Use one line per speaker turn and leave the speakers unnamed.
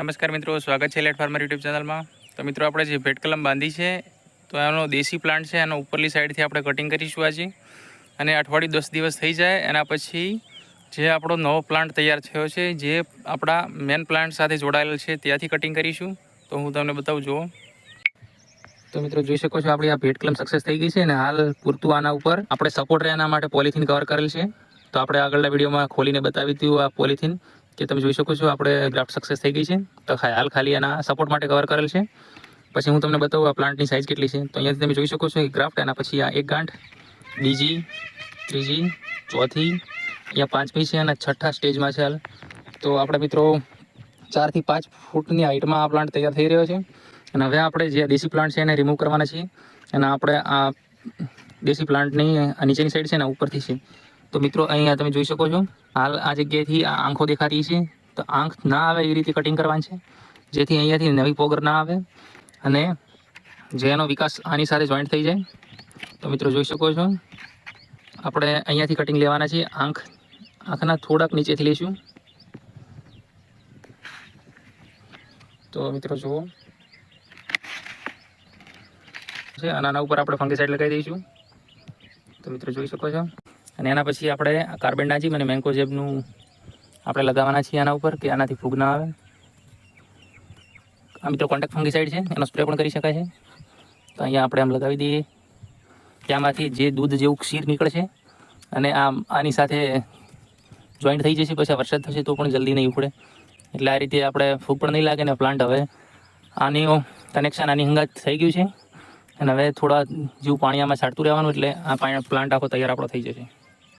નમસ્કાર મિત્રો, સ્વાગત છે લેટ ફાર્મર યુટ્યુબ ચેનલમાં. તો મિત્રો, આપણે જે ભેટ કલમ બાંધી છે, તો એનો દેશી પ્લાન્ટ છે, એનો ઉપરલી સાઈડથી આપણે કટિંગ કરીશું આજે. અને અઠવાડિયું દસ દિવસ થઈ જાય, એના પછી જે આપણો નવો પ્લાન્ટ તૈયાર થયો છે, જે આપણા મેન પ્લાન્ટ સાથે જોડાયેલ છે, ત્યાંથી કટિંગ કરીશું. તો હું તમને બતાવું, જુઓ. તો મિત્રો, જોઈ શકો છો, આપણી આ ભેટ કલમ સક્સેસ થઈ ગઈ છે અને હાલ પૂરતું આના ઉપર આપણે સપોર્ટ રહે એના માટે પોલિથીન કવર કરેલ છે. તો આપણે આગળના વિડીયોમાં ખોલીને બતાવી દીધું આ પોલિથીન કે તમે જોઈ શકો છો, આપણે ગ્રાફ્ટ સક્સેસ થઈ ગઈ છે. તો હાલ ખાલી એના સપોર્ટ માટે કવર કરેલ છે. પછી હું તમને બતાવું આ પ્લાન્ટની સાઇઝ કેટલી છે. તો અહીંયાથી તમે જોઈ શકો છો કે ગ્રાફ્ટ એના પછી આ એક ગાંઠ, બીજી, ત્રીજી, ચોથી, અહીંયા પાંચમી છે અને છઠ્ઠા સ્ટેજમાં છે હાલ. તો આપણા મિત્રો ચારથી પાંચ ફૂટની હાઇટમાં આ પ્લાન્ટ તૈયાર થઈ રહ્યો છે. અને હવે આપણે જે દેશી પ્લાન્ટ છે એને રિમૂવ કરવાના છીએ. અને આપણે આ દેશી પ્લાન્ટની નીચેની સાઈડ છે ને ઉપરથી છે. તો મિત્રો, અહીંયા તમે જોઈ શકો છો, હાલ આ જગ્યાએથી આ આંખો દેખાતી છે. તો આંખ ના આવે એ રીતે કટિંગ કરવાની છે, જેથી અહીંયાથી નવી પોગર ના આવે અને જેનો વિકાસ આની સાથે જોઈન્ટ થઈ જાય. તો મિત્રો, જોઈ શકો છો, આપણે અહીંયાથી કટિંગ લેવાના છીએ આંખ, આંખના થોડાક નીચેથી લઈશું તો મિત્રો, જુઓ. છે અને આના ઉપર આપણે ફંગીસાઇડ લગાવી દઈશું. તો મિત્રો, જોઈ શકો છો. અને એના પછી આપણે કાર્બન ડાજીમ અને મેન્કોજેબનું આપણે લગાવવાના છીએ આના ઉપર, કે આનાથી ફૂગ ના આવે. આ મિત્રો કોન્ટેક્ટ ફંગીસાઇડ છે, એનો સ્પ્રે પણ કરી શકાય છે. તો અહીંયા આપણે આમ લગાવી દઈએ. ત્યાંમાંથી જે દૂધ જેવું ક્ષીર નીકળશે અને આમ આની સાથે જોઈન્ટ થઈ જશે, પછી વરસાદ થશે તો પણ જલ્દી નહીં ઉખડે. એટલે આ રીતે આપણે ફૂગ પણ નહીં લાગે ને પ્લાન્ટ હવે આની કનેક્શન આની હંગાત થઈ ગયું છે. અને હવે થોડા જેવું પાણી આમાં છાંટતું રહેવાનું, એટલે આ પાણી પ્લાન્ટ આખો તૈયાર આપણો થઈ જશે.